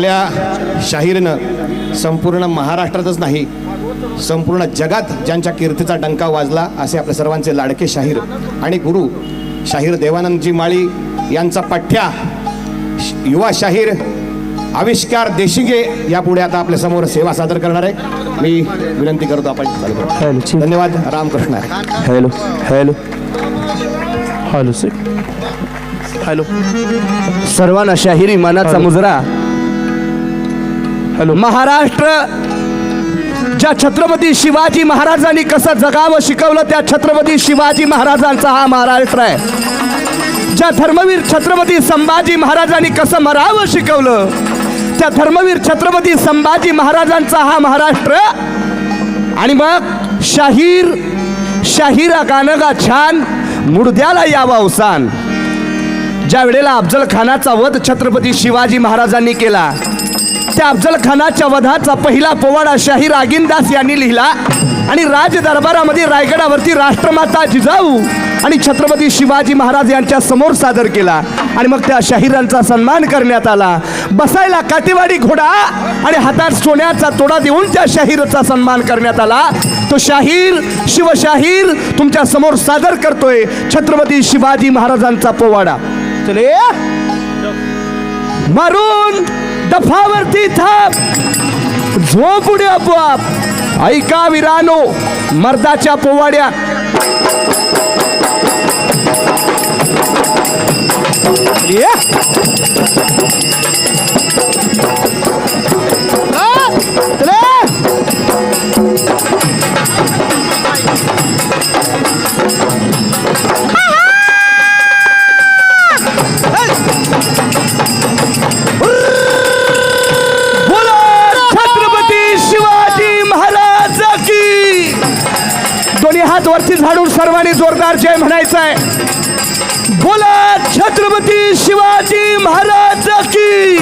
आपल्या शाहीरनं संपूर्ण महाराष्ट्रातच नाही संपूर्ण जगात ज्यांच्या कीर्तीचा डंका वाजला असे आपल्या सर्वांचे लाडके शाहीर आणि गुरु शाहीर देवानंदजी माळी यांचा पठ्या श- युवा शाहीर आविष्कार देशिंगे यापुढे आता आपल्यासमोर सेवा सादर करणार आहे. मी विनंती करतो आपण. हॅलो धन्यवाद. Ramakrishna. Hello hello. Hello sir. Hello सर्वांना शाहिरी मनाचा मुजरा. हॅलो महाराष्ट्र ज्या छत्रपती शिवाजी महाराजांनी कसं जगावं शिकवलं त्या छत्रपती शिवाजी महाराजांचा हा महाराष्ट्र आहे. ज्या धर्मवीर छत्रपती संभाजी महाराजांनी कसं मरावं शिकवलं त्या धर्मवीर छत्रपती संभाजी महाराजांचा हा महाराष्ट्र. आणि मग शाहीर शाहीरा गाणं गा छान मुडद्याला यावा अवसान ज्या वेळेला अफजल खानाचा वध छत्रपती शिवाजी महाराजांनी केला त्या अफजल खानाच्या वधाचा पहिला पोवाडा शाही रागिनदास यांनी लिहिला. आणि राज दरबारामध्ये रायगडावरती राष्ट्रमाता जिजाऊ आणि छत्रपती शिवाजी महाराज यांच्या समोर सादर केला. आणि मग त्या शाहिरांचा सन्मान करण्यात आला. बसायला काटेवाडी घोडा आणि हातात सोन्याचा तोडा देऊन त्या शाहीरचा सन्मान करण्यात आला. तो शाहीर शिवशाहीर तुमच्यासमोर सादर करतोय छत्रपती शिवाजी महाराजांचा पोवाडा. चले. मारून. दफावरती थाप झोपुडे आपोआप. ऐका विरानो मर्दाच्या पोवाड्या. Yeah. हात वरती झाडून सर्वांनी जोरदार जय म्हणायचं आहे बोला छत्रपती शिवाजी महाराज की.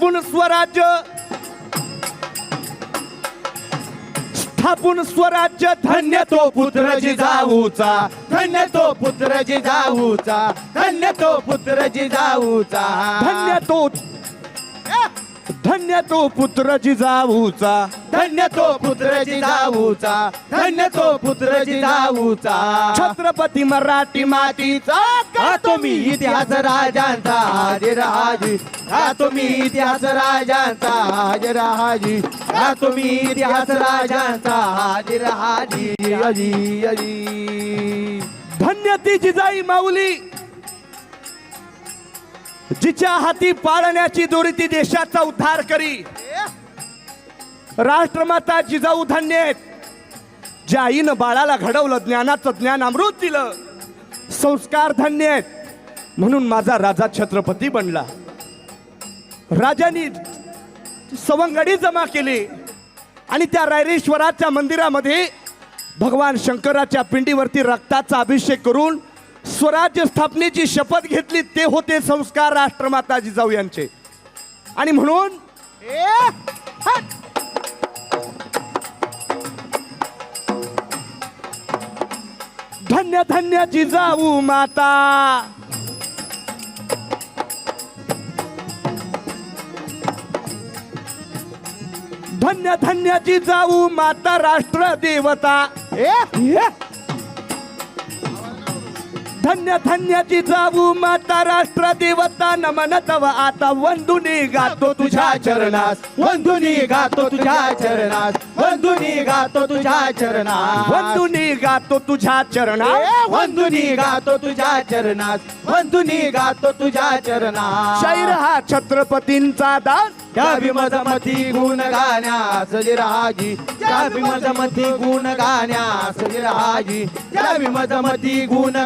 स्थापून स्वराज्य. स्थापून स्वराज्य धन्य तो पुत्र जिजाऊचा धन्य तो पुत्र जिजाऊचा धन्य तो पुत्र जिजाऊचा धन्य तो धन्य तो पुत्र जिजाऊचा पुत्र जिजाऊचा धन्य तो पुत्र जिजाऊचा छत्रपती मराठी मातीचा का तुम्ही इतिहास राजांचा. हाजी का तुम्ही इतिहास राजांचा. हाजी का तुम्ही इतिहास राजांचा. हाजी अजी अजी धन्य ती जिजाई माऊली जिच्या हाती पाळण्याची दोरी ती देशाचा उद्धार करी. राष्ट्रमाता जिजाऊ धन्य आहेत. ज्या आईनं बाळाला घडवलं ज्ञानाचं ज्ञान अमृत दिलं. संस्कार धन्य आहेत. म्हणून माझा राजा छत्रपती बनला. राजानी सवंगडी जमा केली. आणि त्या रायरेश्वराच्या मंदिरामध्ये भगवान शंकराच्या पिंडीवरती रक्ताचा अभिषेक करून स्वराज्य स्थापनेची शपथ घेतली. ते होते संस्कार राष्ट्रमाता जिजाऊ यांचे. आणि म्हणून धन्य धन्य जिजाऊ माता. धन्य धन्य जिजाऊ माता राष्ट्र देवता. ए! धन्य धन्य जिजाऊ माता राष्ट्र देवता नमन तव आता वंदुनी गातो तुझ्या चरणास. वंदुनी गातो तुझ्या चरणास. वंदुनी गातो तुझ्या चरणास. वंदुनी गातो तुझ्या चरणा वंदुनी गातो तुझ्या चरणास. वंदुनी गातो तुझ्या चरणास. शाहीर हा छत्रपतींचा दास. त्या भीमजमती गुण गाण्यास राजी त्या भीमजमती गुण गाण्यास राजी त्या भीमजमती गुण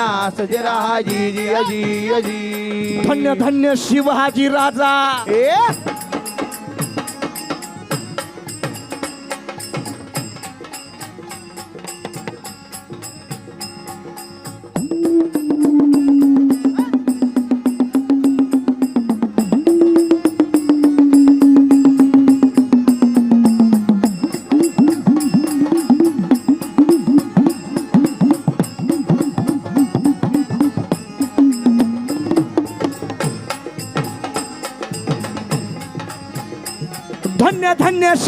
गाण्यास राजी जी अजी अजी धन्य धन्य शिवाजी राजा. ए?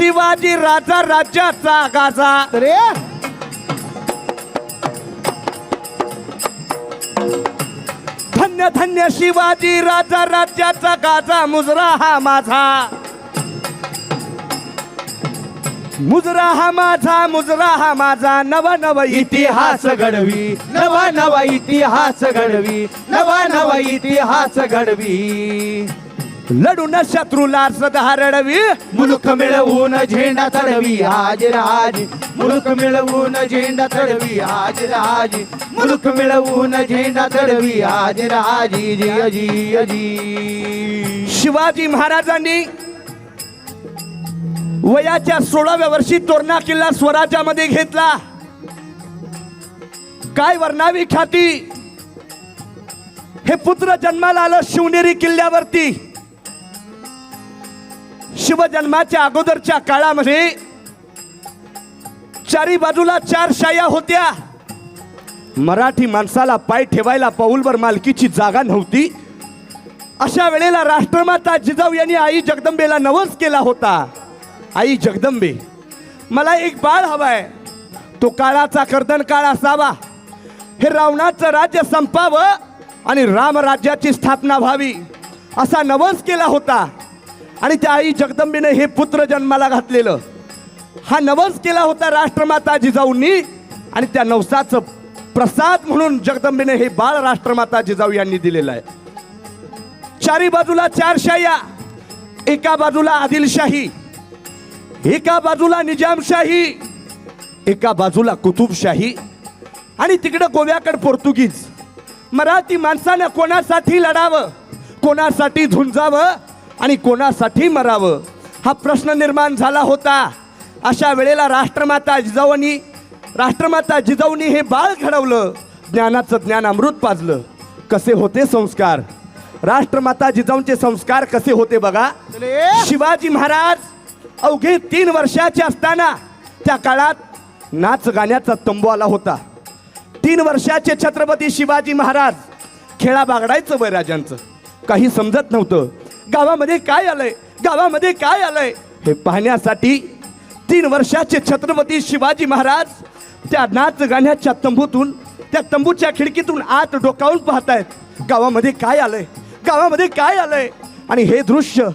शिवाजी राजा राज्याचा गाजा. रे धन्य धन्य शिवाजी राजा राज्याचा गाजा. मुजरा हा माझा. मुजरा हा माझा मुजरा हा माझा. नव नव इतिहास घडवी. नवा नवा इतिहास घडवी. नवा नवा इतिहास घडवी. लढून शत्रूला सदा रडवी मुलुक मिळवून झेंडा चढवी. हाजीर हाजी मुलुक मिळवून झेंडा चढवी. हाजीर हाजी मुलुक मिळवून झेंडा चढवी. हाजीर हाजी जी अजी अजी शिवाजी महाराजांनी वयाच्या सोळाव्या वर्षी तोरणा किल्ला स्वराज्यामध्ये घेतला. काय वर्णावी ख्याती? हे पुत्र जन्माला आलं शिवनेरी किल्ल्यावरती. शिवजन्माच्या अगोदरच्या काळामध्ये चारी बाजूला चार शाया होत्या. मराठी माणसाला पाय ठेवायला पाऊलवर मालकीची जागा नव्हती. अशा वेळेला राष्ट्रमाता जिजाऊ यांनी आई जगदंबेला नवस केला होता. आई जगदंबे मला एक बाळ हवाय. तो काळाचा कर्दन काळ असावा. हे रावणाचं राज्य संपावं आणि रामराज्याची स्थापना व्हावी असा नवस केला होता. आणि त्या आई जगदंबेने हे पुत्र जन्माला घातलेलं. हा नवस केला होता राष्ट्रमाता जिजाऊंनी आणि त्या नवसाचं प्रसाद म्हणून जगदंबेने हे बाळ राष्ट्रमाता जिजाऊ यांनी दिलेलं आहे. चारी बाजूला चार शाह्या एका बाजूला आदिलशाही एका बाजूला निजामशाही एका बाजूला कुतुबशाही आणि तिकडं गोव्याकडे पोर्तुगीज. मराठी माणसानं कोणासाठी लढावं कोणासाठी झुंजावं आणि कोणासाठी मरावं? हा प्रश्न निर्माण झाला होता. अशा वेळेला राष्ट्रमाता जिजाऊनी राष्ट्रमाता जिजाऊनी हे बाळ घडवलं. ज्ञानाचं ज्ञान अमृत पाजलं. कसे होते संस्कार? राष्ट्रमाता जिजाऊंचे संस्कार कसे होते बघा. शिवाजी महाराज अवघे तीन वर्षाचे असताना त्या काळात नाच गाण्याचा तंबू आला होता. तीन वर्षाचे छत्रपती शिवाजी महाराज खेळा बागडायचं वैराजांचं काही समजत नव्हतं. गावामध्ये काय आलंय? गावामध्ये काय आलंय? हे पाहण्यासाठी तीन वर्षाचे छत्रपती शिवाजी महाराज त्या नाच गाण्याच्या तंबूतून त्या तंबूच्या खिडकीतून आत डोकावून पाहतायत गावामध्ये काय आलंय? गावामध्ये काय आलंय? आणि हे दृश्य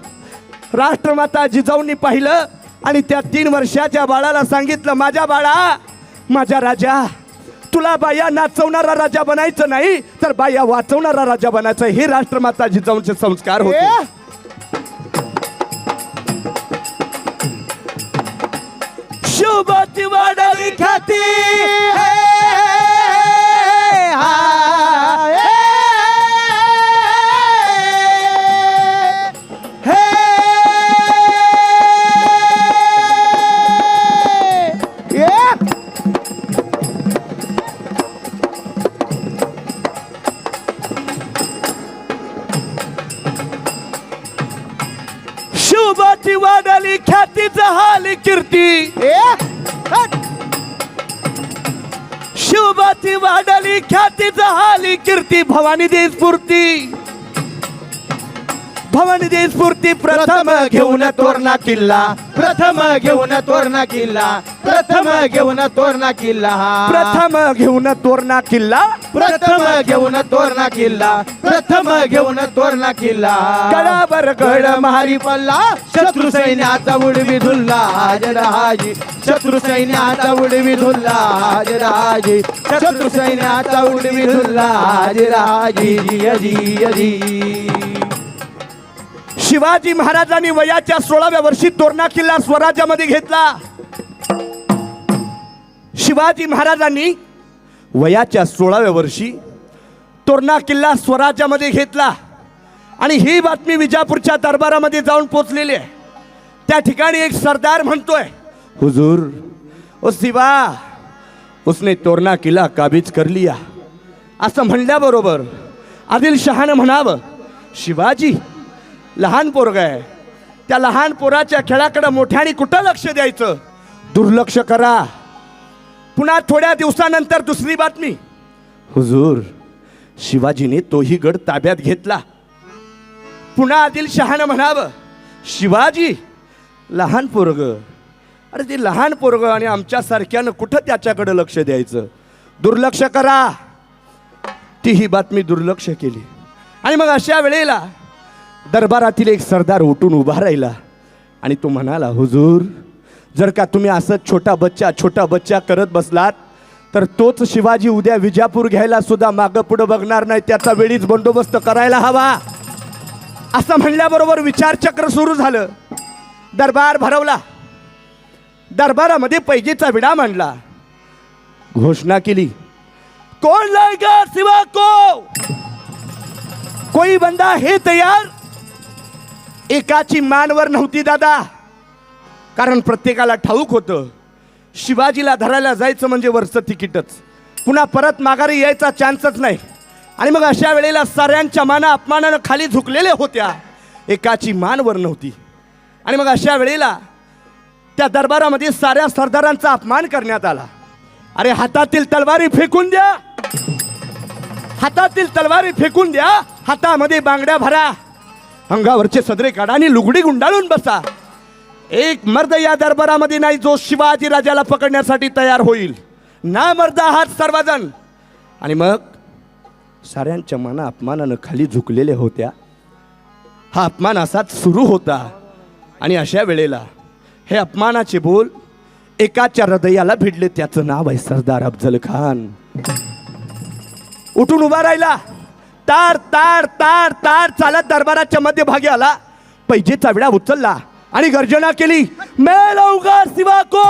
राष्ट्रमाता जिजाऊंनी पाहिलं आणि त्या तीन वर्षाच्या बाळाला सांगितलं माझ्या बाळा माझ्या राजा तुला बाया नाचवणारा राजा बनायचं नाही तर बाया वाचवणारा राजा बनायचं. हे राष्ट्रमाता जिजाऊंचे संस्कार होते. शुभती वाढावी ख्याती हे, हा, हे, हे, हाली कीर्ती. ए, वाढली ख्याती झाली कीर्ती भवानी दे स्फूर्ती भवानी दे स्फूर्ती प्रथम घेऊन तोरणा किल्ला. प्रथम घेऊन तोरणा किल्ला. प्रथम घेऊन तोरणा किल्ला. प्रथम घेऊन तोरणा किल्ला. प्रथम घेऊन तोरणा किल्ला. प्रथम घेऊन तोरणा किल्ला. गडावर गड महारी पल्ला. शत्रू सैन्याचा उडवी धुल्ला राजी शत्रू सैन्याचा उडवी धुल्ला राजी शत्रू सैन्याचा उडवी धुल्ला राजी जी जी. शिवाजी महाराजांनी वयाच्या सोळाव्या वर्षी तोरणा किल्ला स्वराज्यामध्ये घेतला. शिवाजी महाराजांनी वयाच्या सोळाव्या वर्षी तोरणा किल्ला स्वराज्यामध्ये घेतला. आणि ही बातमी विजापूरच्या दरबारामध्ये जाऊन पोचलेली आहे. त्या ठिकाणी एक सरदार म्हणतोय हुजूर ओ शिवा उसने तोरणा किल्ला काबीज कर लिया. असं म्हणल्याबरोबर आदिलशहानं म्हणावं शिवाजी लहान पोरग आहे. त्या लहान पोराच्या खेळाकडे मोठ्याने कुठं लक्ष द्यायचं? दुर्लक्ष करा. पुन्हा थोड्या दिवसानंतर दुसरी बातमी. हुजूर शिवाजीने तोही गड ताब्यात घेतला. पुन्हा आदिलशहानं म्हणावं शिवाजी लहान पोरग. अरे ते लहान पोरग आणि आमच्यासारख्यानं कुठं त्याच्याकडे लक्ष द्यायचं? दुर्लक्ष करा. ती ही बातमी दुर्लक्ष केली. आणि मग अशा वेळेला दरबारातील एक सरदार उठून उभा राहिला आणि तो म्हणाला हुजूर जर का तुम्ही असंच छोटा बच्चा छोटा बच्चा करत बसलात तर तोच शिवाजी उद्या विजापूर घ्यायला सुद्धा मागं पुढं बघणार नाही. त्याचा वेळीच बंदोबस्त करायला हवा. असं म्हणल्याबरोबर विचारचक्र सुरू झालं. दरबार भरवला. दरबारामध्ये पैजेचा विडा मांडला. घोषणा केली कोण लाएगा सिवा को? कोई बंदा हे तयार एकाची मानवर नव्हती दादा. कारण प्रत्येकाला ठाऊक होतं शिवाजीला धरायला जायचं म्हणजे वरचं तिकीटच. पुन्हा परत माघारी यायचा चान्सच नाही. आणि मग अशा वेळेला साऱ्यांच्या माना अपमानानं खाली झुकलेल्या होत्या. एकाची मानवर नव्हती. आणि मग अशा वेळेला त्या दरबारामध्ये साऱ्या सरदारांचा अपमान करण्यात आला. अरे हातातील तलवारी फेकून द्या. हातातील तलवारी फेकून द्या. हातामध्ये बांगड्या भरा. अंगावरचे सदरे काढा आणि लुगडी गुंडाळून बसा. एक मर्द या दरबारामध्ये नाही जो शिवाजी राजाला पकडण्यासाठी तयार होईल. ना मर्द आहात सर्वजण. आणि मग साऱ्यांच्या मना अपमानानं खाली झुकलेल्या होत्या. हा अपमान असाच सुरू होता. आणि अशा वेळेला हे अपमानाचे बोल एकाच्या हृदयाला भिडले त्याचं नाव आहे सरदार अफजल खान. उठून उभा राहिला. तार तार तार तार चालत दरबाराच्या मध्यभागी आला. पैजे विडा उचलला आणि गर्जना केली. मैं लाऊंगा शिवा को!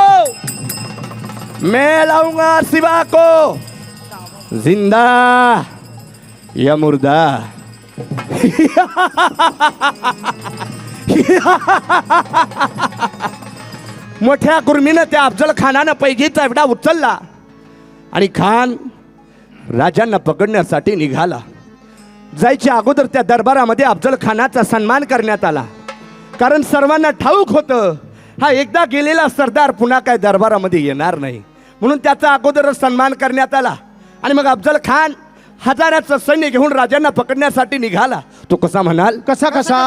मैं लाऊंगा शिवा को! जिंदा! या मुर्दा! मोठ्या कुर्मीनं त्या अफजल खानानं पैजेचा चावडा उचलला आणि खान राजांना पकडण्यासाठी निघाला. जायच्या अगोदर त्या दरबारामध्ये अफजल खानाचा सन्मान करण्यात आला. कारण सर्वांना ठाऊक होतं हा एकदा गेलेला सरदार पुन्हा काय दरबारामध्ये येणार नाही. म्हणून त्याचा अगोदरच सन्मान करण्यात आला. आणि मग अफजल खान हजाराचं सैन्य घेऊन राजांना पकडण्यासाठी निघाला. तो कसा म्हणाल? कसा कसा?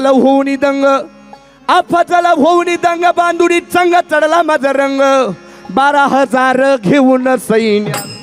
लव होऊनी दंग लव होऊनी दंग बांधुडी चंग चढला माझा रंग. बारा हजार घेऊन सैन्य.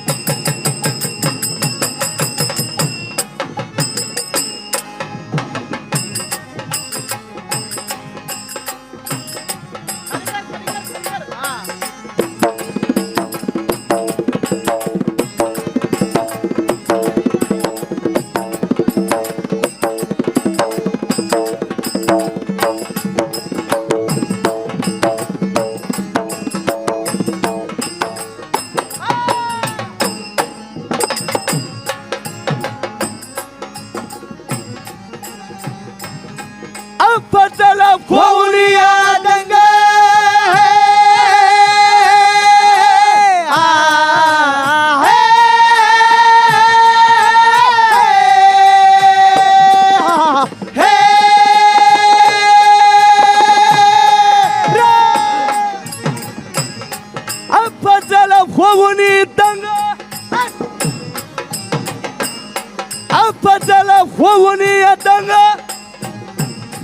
होऊन दंग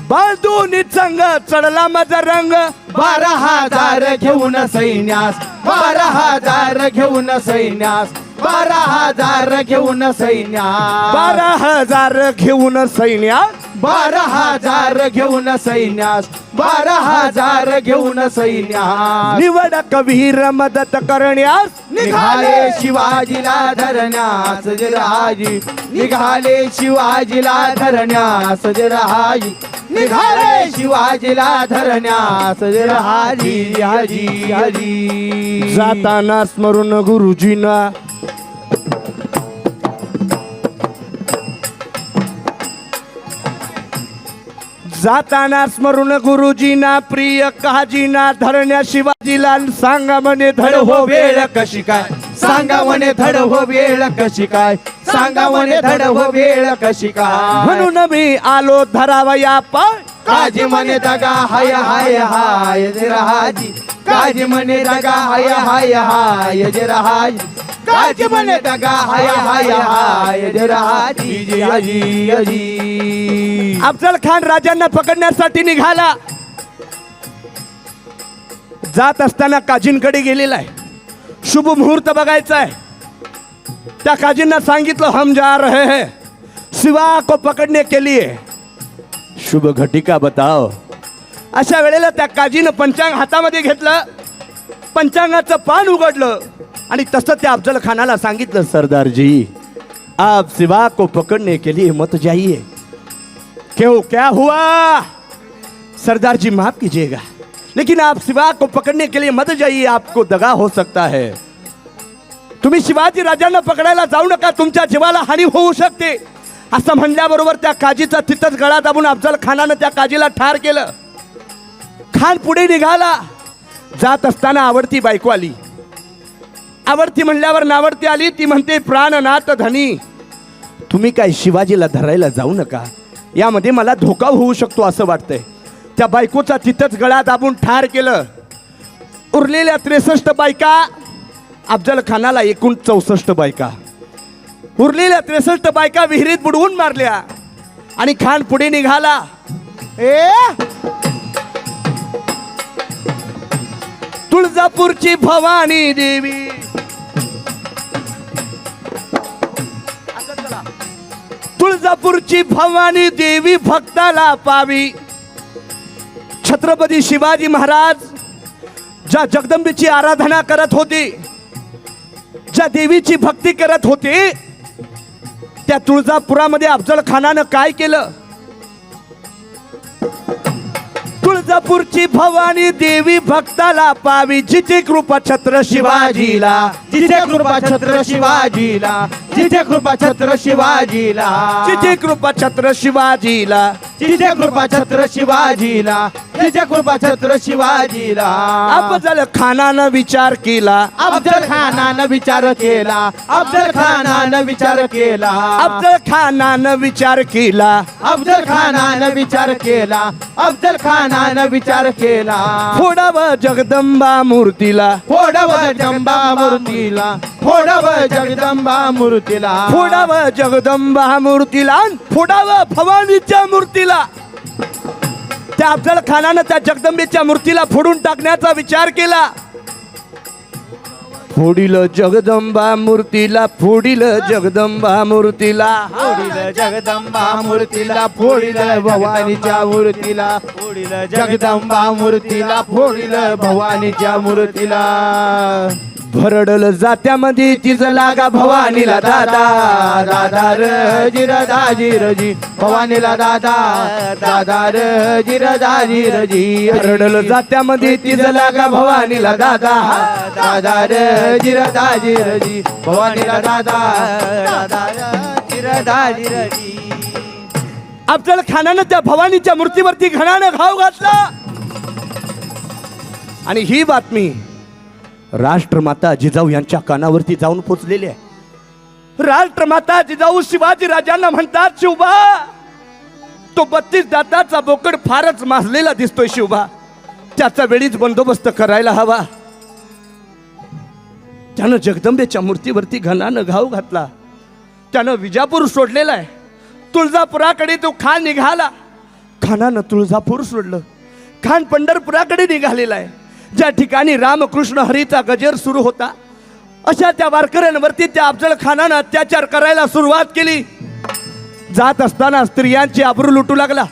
बांधून संग चढला माझा रंग बारा हजार घेऊन सैन्यास बारा हजार घेऊन सैन्यास बारा हजार घेऊन सैन्यास बारा हजार घेऊन सैन्यास बारा हजार घेऊन सैन्यास. बारा हजार घेऊन सैन्यास. निवड कवीर मदत करण्यास. निघाले शिवाजीला धरण्यास राजी. निघाले शिवाजीला धरण्यास राजी. निघाले शिवाजीला धरण्यास राजी हाजी हाजी जाताना स्मरून गुरुजींना जाताना स्मरून गुरुजींना प्रिय काजीना धरण्या शिवाजीला सांगा म्हणे धड हो वेळ कशी काय? सांगा म्हणे धड हो वेळ कशी काय? सांगा म्हणे धड हो वेळ कशी काय? म्हणून मी आलो धरावया पाय. काजी म्हणे दगा हाय हाय हाय जराहाजी काजी म्हणे दगा हाय हाय हाय जराहाजी काजी म्हणे दगा हाय हाय हाय जराहाजी जी अजी अजी अफजल खान राजांना पकडण्यासाठी निघाला. जात असताना काजींकडे गेलेला आहे. शुभ मुहूर्त बघायचा आहे. त्या काजींना सांगितलं हम जा रहे हैं. शिवा को पकडणे केली शुभ घटिका बताओ. अशा वेळेला त्या काजीनं पंचांग हातामध्ये घेतलं. पंचांगाचं पान उघडलं. आणि तसं त्या अफजल खानाला सांगितलं सरदारजी आप शिवा को पकडणे केली मत जाइए. क्यों? क्या हुआ? सरदार जी माफ कीजिएगा। लेकिन आप शिवा को पकड़ने के लिए मत जाइए आपको दगा हो सकता है। तुम्ही शिवाजी राजांना पकडायला जाऊ नका तुमच्या जीवाला हानी होऊ शकते। असं म्हणल्याबरोबर त्या काजीचा तिथंच गळा दाबून अफजल खानानं त्या काजीला ठार केलं. खान पुढे निघाला. जात असताना आवडती बायको आली. आवडती म्हणल्यावर नावडती आली ती म्हणते प्राणनाथ धनी तुम्ही काय शिवाजीला धरायला जाऊ नका? यामध्ये मला धोका होऊ शकतो असं वाटतंय. त्या बायकोचा तिथंच गळा दाबून ठार केलं. उरलेल्या त्रेसष्ट बायका अफजल खानाला एकूण चौसष्ट बायका. उरलेल्या त्रेसष्ट बायका विहिरीत बुडवून मारल्या आणि खान पुढे निघाला. ए! तुळजापूरची भवानी देवी. तुळजापूरची भवानी देवी भक्ताला पावी. छत्रपती शिवाजी महाराज ज्या जगदंबेची आराधना करत होती ज्या देवीची भक्ती करत होती त्या तुळजापुरामध्ये अफजल खानानं काय केलं? तुळजापूरची भवानी देवी भक्ताला पावी जिथे कृपा छत्र शिवाजीला जिथे कृपा छत्र शिवाजीला जिथे कृपा छत्र शिवाजीला. जिथे कृपा छत्र शिवाजीला. जिथे कृपा छत्र शिवाजीला. जिथे कृपा छत्र शिवाजीला. अफजल खानानं विचार केला. अफजल खानानं विचार केला. अफजल खानानं विचार केला. अफजल खानानं विचार केला. अफजल खानानं विचार केला. अफजल खानानं विचार केला. फोडाव जगदंबा मूर्तीला. फोडव जगदंबा मूर्तीला. फोडव जगदंबा मूर्तीला. फोडाव जगदंबा मूर्तीला फोडाव भवानीच्या मूर्तीला. त्या अफजल खानानं त्या जगदंबेच्या मूर्तीला फोडून टाकण्याचा विचार केला. फोडील जगदंबा मूर्तीला फोडील जगदंबा मूर्तीला. फोडील जगदंबा मूर्तीला फोडील भवानीच्या मूर्तीला. फोडील जगदंबा मूर्तीला फोडील भवानीच्या मूर्तीला. भरडल जात्यामध्ये तिचं लागा भवानीला दादा. दादा र जिर दाजी रजी भवानीला दादा. दादा र जिर दाजी रजी भरडल जात्यामध्ये तिचं लागा भवानीला दादा. दादा र जिर दाजी रजी भवानीला दादा. दादा रजी दाजी रजी अफजल खानानं त्या भवानीच्या मूर्तीवरती घणानं घाव घातला. आणि ही बातमी राष्ट्रमाता जिजाऊ यांच्या कानावरती जाऊन पोचलेली आहे. राष्ट्रमाता जिजाऊ शिवाजी राजांना म्हणतात शिवबा तो बत्तीस दाताचा बोकड फारच माजलेला दिसतोय शिवबा. त्याचा वेळीच बंदोबस्त करायला हवा. त्यानं जगदंबेच्या मूर्तीवरती घनानं घाव घातला. त्यानं विजापूर सोडलेला आहे. तुळजापुराकडे तो खान निघाला. खानानं तुळजापूर सोडलं. खान पंढरपुराकडे निघालेला आहे. ज्या ठिकाणी रामकृष्ण हरीचा गजेर सुरू होता अशा त्या वारकऱ्यांवरती त्या अफजल खानानं अत्याचार करायला सुरुवात केली. जात असताना स्त्रियांची आबरू लुटू लागला.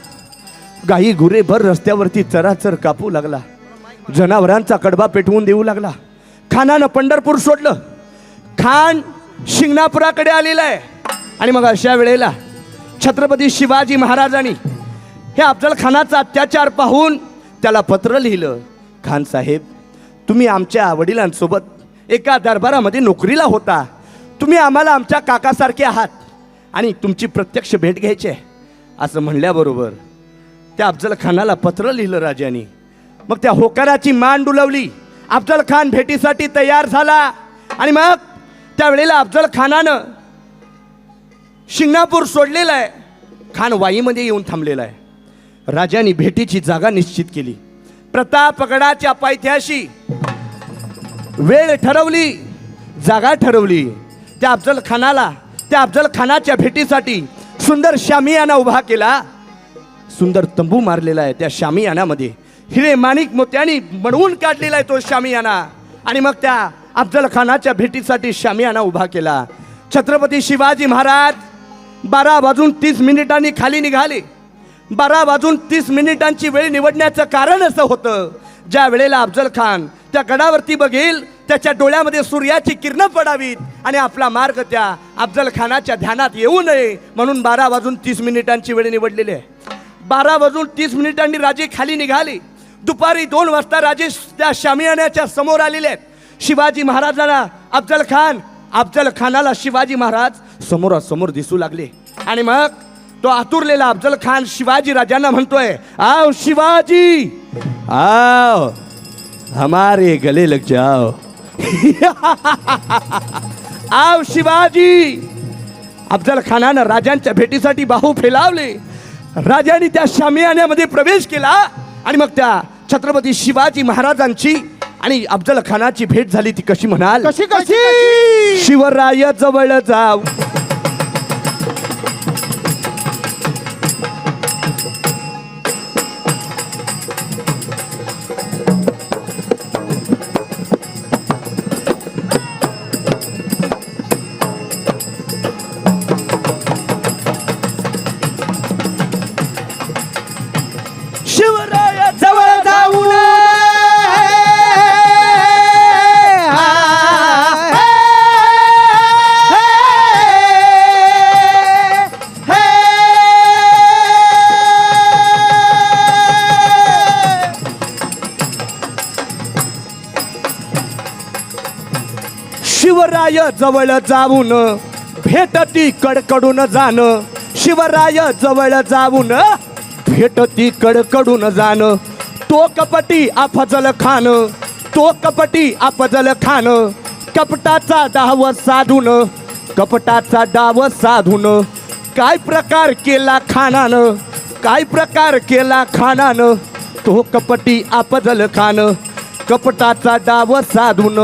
गाई गुरेभर रस्त्यावरती चराचर कापू लागला. जनावरांचा कडबा पेटवून देऊ लागला. खानानं पंढरपूर सोडलं. खान शिंगणापुराकडे आलेला आहे. आणि मग अशा वेळेला छत्रपती शिवाजी महाराजांनी हे अफजल खानाचा अत्याचार पाहून त्याला पत्र लिहिलं. खान साहेब तुम्ही आमच्या वडिलांसोबत एका दरबारामध्ये नोकरीला होता. तुम्ही आम्हाला आमच्या काकासारखे आहात आणि तुमची प्रत्यक्ष भेट घ्यायची आहे. असं म्हणल्याबरोबर त्या अफजल खानाला पत्र लिहिलं राजाने. मग त्या होकाराची मान डुलवली. अफजल खान भेटीसाठी तयार झाला आणि मग त्यावेळेला अफजल खानानं शिंगणापूर सोडलेलं आहे. खान वाईमध्ये येऊन थांबलेला आहे. राजाने भेटीची जागा निश्चित केली. प्रतापगडाच्या पायथ्याशी वेळ ठरवली जागा ठरवली. त्या अफजल खानाला त्या अफजल खानाच्या भेटीसाठी सुंदर शामियाना उभा केला. सुंदर तंबू मारलेला आहे त्या शामियानामध्ये हिरे माणिक मोत्यानी बनवून काढलेला आहे तो शामियाना आणि मग त्या अफजल खानाच्या भेटीसाठी शामियाना उभा केला. छत्रपती शिवाजी महाराज बारा वाजून तीस मिनिटांनी खाली निघाले. बारा वाजून तीस मिनिटांची वेळ निवडण्याचं कारण असं होतं. ज्या वेळेला अफजल खान त्या गडावरती बघेल त्याच्या डोळ्यामध्ये सूर्याची किरणं पडावीत आणि आपला मार्ग त्या अफजल खानाच्या ध्यानात येऊ नये म्हणून बारा वाजून तीस मिनिटांची वेळ निवडलेली आहे. बारा वाजून तीस मिनिटांनी राजे खाली निघाले. दुपारी दोन वाजता राजे त्या शामियाण्याच्या समोर आलेले आहेत. शिवाजी महाराजांना अफजल खान अफजल खानाला शिवाजी महाराज समोरासमोर दिसू लागले. आणि मग तो आतुरलेला अफजल खान शिवाजी राजांना म्हणतोय आओ शिवाजी आओ हमारे गले लग जाओ. आओ शिवाजी अफजल खानानं राजांच्या भेटीसाठी बाहू फैलावले. राजाने त्या शामियान्यामध्ये प्रवेश केला आणि मग त्या छत्रपती शिवाजी महाराजांची आणि अफजल खानाची भेट झाली ती कशी म्हणाल? कशी कशी शिवराय जवळ जाव जवळ जाऊन भेटती कडकडून जाण. शिवराय जवळ जाऊन भेटती कडकडून जाणं. तो कपटी अफजल खान तो कपटी अफजल खान. कपटाचा डाव साधून कपटाचा डाव साधून. काय प्रकार केला खानानं? काय प्रकार केला खानानं? तो कपटी अफजल खान कपटाचा डाव साधून.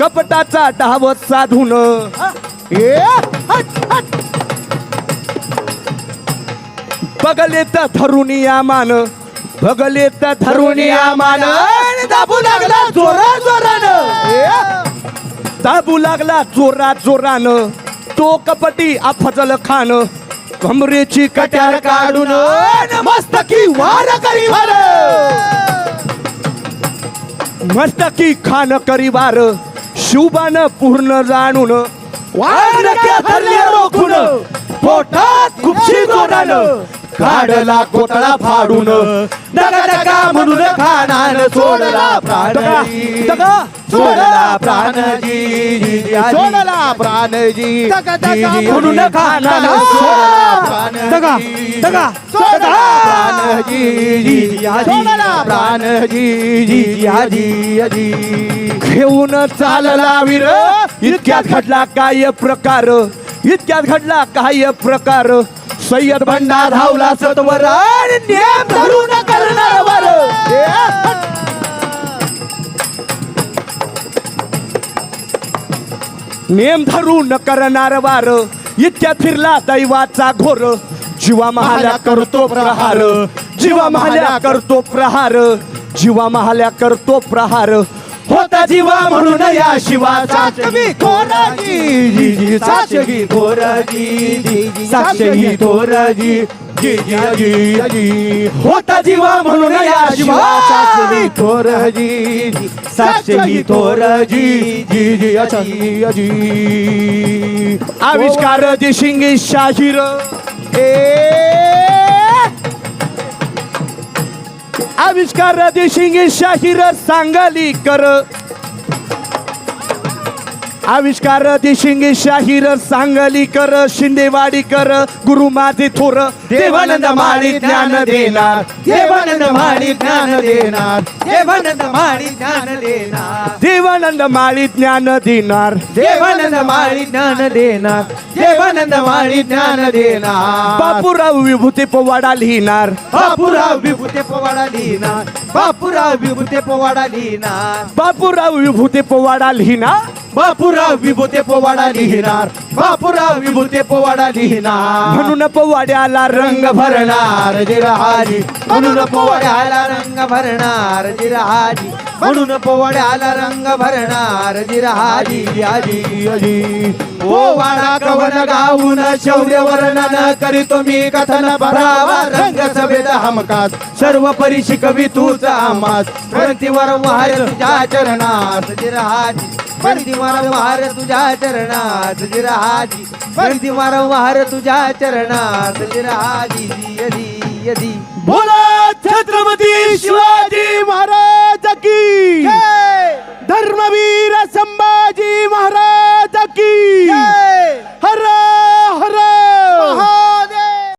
कपटाचा डाव साधून. बगले तर धरून या मान बगले तर धरून या मान दाबू लागला जोरा जोरानं. दाबू लागला जोरा जोरानं. तो कपटी अफजल खान. कमरेची कट्यार काढून. मस्तकी वार करी वार. मस्तकी खान करीवार शिवबान पूर्ण जाणून वाघनक्या धरल्या रोखून पोटात खुपशी जोडानं काढला कोतळा फाडून डगा डगा म्हणून खानान सोडला प्राण दगा. सोडला प्राण जी जी जी आजी. सोडला प्राण जी जी, जी, म्हणून. खानानं सोडला प्राण दगा, जी. दगा. सोडला प्राण जी जी जी आजी. सोडला प्राण जी जी जी आजी आजी घेऊन चालला वीर इतक्यात घडला काय प्रकार इतक्यात घडला काय प्रकार. सय्यद भंडार धावला सत्वर नेम धरून करणार वर. नेम धरून करणार वार. इतक्यात फिरला दैवाचा घोर. जीवा महाल्या करतो प्रहार. जीवा महाल्या करतो प्रहार. जीवा महाल्या करतो प्रहार. होता जीवा म्हणून या शिवाचा. कवी थोराजी. जी जी साक्ष थोराजी. जी जी साक्ष थोराजी. जी जी जी जी. होता जीवा म्हणून या शिवाचा. कवी थोराजी. साक्ष थोराजी. जी जी अजी आविष्कार दिशिंगी शाहीर. आविष्कार दिशिंगी शाहीर सांगाली कर आविष्कार दिशिंगी शाहीर सांगली कर शिंदेवाडी कर गुरु माझे थोर देवानंद माळी ज्ञान देणार देवानंद माळी ज्ञान देणार देवानंद माळी ज्ञान देणार. देवानंद माळी ज्ञान देणार देवानंद माळी ज्ञान देणार देवानंद माळी ज्ञान देणार. बापूराव विभूती पोवाडा लिहिणार. बापूराव विभूते पोवाडा लिहिणार बापूराव विभूते पोवाडा लिहिणार. बापूराव विभूती पोवाडा लिहिणार. बापूराव विभूते पोवाडा लिहिणार. बापूराव विभूते पोवाडा लिहिणार. म्हणून पोवाड्याला रंग भरणार जिरहाजी. म्हणून पोवाड्याला रंग भरणार जिरहाजी. म्हणून पोवाड्याला रंग भरणार जिरहाजी आजी अजी पोवाडा कवन गाऊन शौर्य वर्णन करीतो मी कथन भरावा. रंग सभेद हमकास सर्व परी शिकवी तूच परतीवर वार तुझ्या चरणात जिरहाजी. परती वारंवार तुझ्या चरणात जिराजी परती वार तुझ्या चरणात जिराजी यदी यदी बोला छत्रपती शिवाजी महाराज की. धर्मवीर संभाजी महाराज की. हर हर.